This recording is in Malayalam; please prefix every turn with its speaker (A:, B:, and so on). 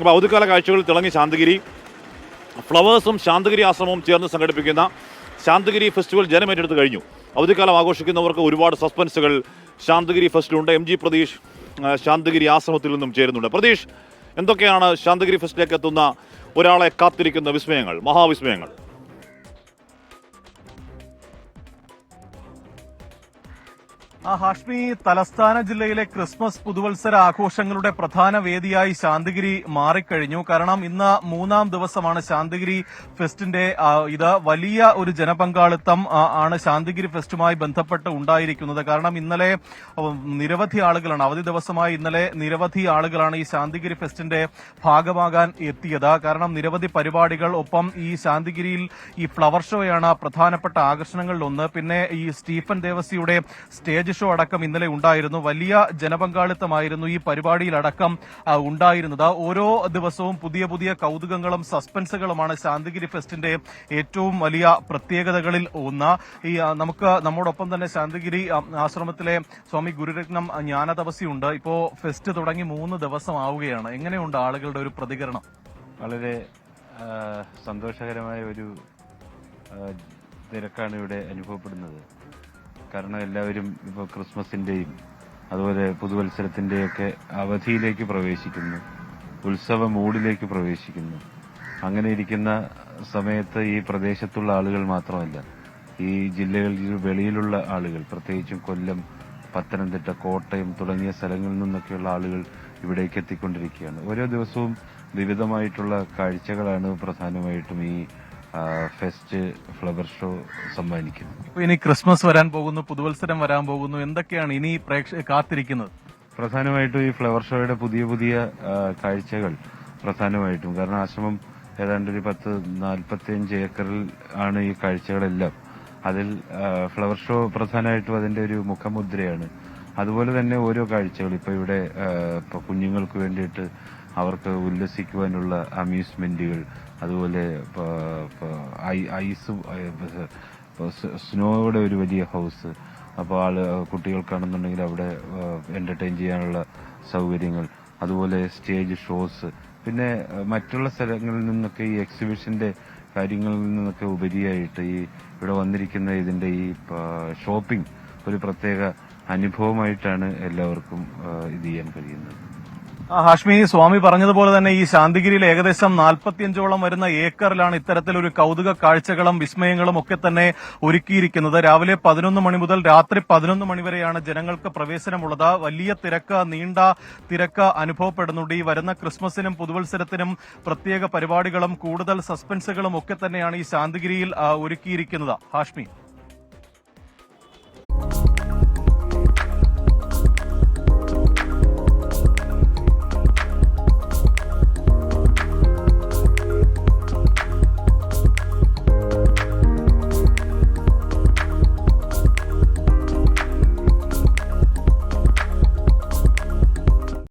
A: അപ്പോൾ അവധിക്കാല കാഴ്ചകളിൽ തിളങ്ങി ശാന്തഗിരി ഫ്ലവേഴ്സും ശാന്തഗിരി ആശ്രമവും ചേർന്ന് സംഘടിപ്പിക്കുന്ന ശാന്തഗിരി ഫെസ്റ്റിവൽ ജനമേറ്റെടുത്ത് കഴിഞ്ഞു. അവധിക്കാലം ആഘോഷിക്കുന്നവർക്ക് ഒരുപാട് സസ്പെൻസുകൾ ശാന്തഗിരി ഫെസ്റ്റിലുണ്ട് എം ജി പ്രതീഷ് ശാന്തഗിരി ആശ്രമത്തിൽ നിന്നും ചേരുന്നുണ്ട്. പ്രതീഷ് എന്തൊക്കെയാണ് ശാന്തഗിരി ഫെസ്റ്റിലേക്ക് എത്തുന്ന ഒരാളെ കാത്തിരിക്കുന്ന വിസ്മയങ്ങൾ മഹാവിസ്മയങ്ങൾ?
B: ആ ഹാഷ്മി തലസ്ഥാന ജില്ലയിലെ ക്രിസ്മസ് പുതുവത്സര ആഘോഷങ്ങളുടെ പ്രധാന വേദിയായി ശാന്തിഗിരി മാറിക്കഴിഞ്ഞു. കാരണം ഇന്ന് മൂന്നാം ദിവസമാണ് ശാന്തിഗിരി ഫെസ്റ്റിന്റെ ഇത് വലിയ ഒരു ജനപങ്കാളിത്തം ആണ് ശാന്തിഗിരി ഫെസ്റ്റുമായി ബന്ധപ്പെട്ട് ഉണ്ടായിരിക്കുന്നത്. കാരണം ഇന്നലെ നിരവധി ആളുകളാണ് അവധി ദിവസമായി ഇന്നലെ നിരവധി ആളുകളാണ് ഈ ശാന്തിഗിരി ഫെസ്റ്റിന്റെ ഭാഗമാകാൻ എത്തിയത്. കാരണം നിരവധി പരിപാടികൾ ഒപ്പം ഈ ശാന്തിഗിരിയിൽ ഈ ഫ്ലവർ ഷോയാണ് പ്രധാനപ്പെട്ട ആകർഷണങ്ങളിലൊന്ന്. പിന്നെ ഈ സ്റ്റീഫൻ ദേവസിയുടെ സ്റ്റേജ് ഷോ അടക്കം ഇന്നലെ ഉണ്ടായിരുന്നു. വലിയ ജനപങ്കാളിത്തമായിരുന്നു ഈ പരിപാടിയിലടക്കം ഉണ്ടായിരുന്നത്. ഓരോ ദിവസവും പുതിയ പുതിയ കൗതുകങ്ങളും സസ്പെൻസുകളുമാണ് ശാന്തിഗിരി ഫെസ്റ്റിന്റെ ഏറ്റവും വലിയ പ്രത്യേകതകളിൽ ഒന്ന്. ഈ നമുക്ക് നമ്മോടൊപ്പം തന്നെ ശാന്തിഗിരി ആശ്രമത്തിലെ സ്വാമി ഗുരുരത്നം ജ്ഞാനതപസിയുണ്ട് ഇപ്പോ ഫെസ്റ്റ് തുടങ്ങി മൂന്ന് ദിവസം ആവുകയാണ് എങ്ങനെയുണ്ട് ആളുകളുടെ ഒരു പ്രതികരണം?
C: വളരെ സന്തോഷകരമായ ഒരു തിരക്കാണ് ഇവിടെ അനുഭവപ്പെടുന്നത്. കാരണം എല്ലാവരും ഇപ്പോൾ ക്രിസ്മസിന്റെയും അതുപോലെ പുതുവത്സരത്തിന്റെയൊക്കെ അവധിയിലേക്ക് പ്രവേശിക്കുന്നു. ഉത്സവ മൂഡിലേക്ക് പ്രവേശിക്കുന്നു. അങ്ങനെ ഇരിക്കുന്ന സമയത്ത് ഈ പ്രദേശത്തുള്ള ആളുകൾ മാത്രമല്ല ഈ ജില്ലകളിൽ വെളിയിലുള്ള ആളുകൾ പ്രത്യേകിച്ചും കൊല്ലം പത്തനംതിട്ട കോട്ടയം തുടങ്ങിയ സ്ഥലങ്ങളിൽ നിന്നൊക്കെയുള്ള ആളുകൾ ഇവിടേക്ക് എത്തിക്കൊണ്ടിരിക്കുകയാണ്. ഓരോ ദിവസവും വിവിധമായിട്ടുള്ള കാഴ്ചകളാണ് പ്രധാനമായിട്ടും ഈ ഫെസ്റ്റ് ഫ്ലവർ ഷോ സമ്മാനിക്കുന്നു
B: ഇപ്പൊ ഇനി ക്രിസ്മസ് വരാൻ പോകുന്നു പുതുവത്സരം വരാൻ പോകുന്നു എന്തൊക്കെയാണ് ഇനി പ്രേക്ഷ കാത്തിരിക്കുന്നത്?
C: പ്രധാനമായിട്ടും ഈ ഫ്ലവർ ഷോയുടെ പുതിയ പുതിയ കാഴ്ചകൾ പ്രധാനമായിട്ടും. കാരണം ആശ്രമം ഏതാണ്ട് ഒരു പത്ത് നാൽപ്പത്തിയഞ്ച് ഏക്കറിൽ ആണ് ഈ കാഴ്ചകളെല്ലാം. അതിൽ ഫ്ലവർ ഷോ പ്രധാനമായിട്ടും അതിന്റെ ഒരു മുഖമുദ്രയാണ്. അതുപോലെ തന്നെ ഓരോ കാഴ്ചകൾ. ഇപ്പൊ ഇവിടെ കുഞ്ഞുങ്ങൾക്ക് വേണ്ടിയിട്ട് അവർക്ക് ഉല്ലസിക്കുവാനുള്ള അമ്യൂസ്മെന്റുകൾ അതുപോലെ ഐസ് സ്നോയുടെ ഒരു വലിയ ഹൗസ്. അപ്പോൾ ആൾ കുട്ടികൾക്കാണെന്നുണ്ടെങ്കിൽ അവിടെ എന്റർടൈൻ ചെയ്യാനുള്ള സൗകര്യങ്ങൾ. അതുപോലെ സ്റ്റേജ് ഷോസ് പിന്നെ മറ്റുള്ള സ്ഥലങ്ങളിൽ നിന്നൊക്കെ ഈ എക്സിബിഷന്റെ കാര്യങ്ങളിൽ നിന്നൊക്കെ ഉപരിയായിട്ട് ഈ ഇവിടെ വന്നിരിക്കുന്ന ഇതിന്റെ ഈ ഷോപ്പിംഗ് ഒരു പ്രത്യേക അനുഭവമായിട്ടാണ് എല്ലാവർക്കും ഇത് ചെയ്യാൻ കഴിയുന്നത്.
B: ഹാഷ്മി സ്വാമി പറഞ്ഞതുപോലെ തന്നെ ഈ ശാന്തിഗിരിയിൽ ഏകദേശം നാൽപ്പത്തിയഞ്ചോളം വരുന്ന ഏക്കറിലാണ് ഇത്തരത്തിലൊരു കൗതുക കാഴ്ചകളും വിസ്മയങ്ങളും ഒക്കെ തന്നെ ഒരുക്കിയിരിക്കുന്നത്. രാവിലെ പതിനൊന്ന് മണി മുതൽ രാത്രി പതിനൊന്ന് മണി വരെയാണ് ജനങ്ങൾക്ക് പ്രവേശനമുള്ളത്. വലിയ തിരക്ക് നീണ്ട തിരക്ക് അനുഭവപ്പെടുന്നുണ്ട്. ഈ വരുന്ന ക്രിസ്മസിനും പുതുവത്സരത്തിനും പ്രത്യേക പരിപാടികളും കൂടുതൽ സസ്പെൻസുകളും ഒക്കെ തന്നെയാണ് ഈ ശാന്തിഗിരിയിൽ ഒരുക്കിയിരിക്കുന്നത്. ഹാഷ്മി.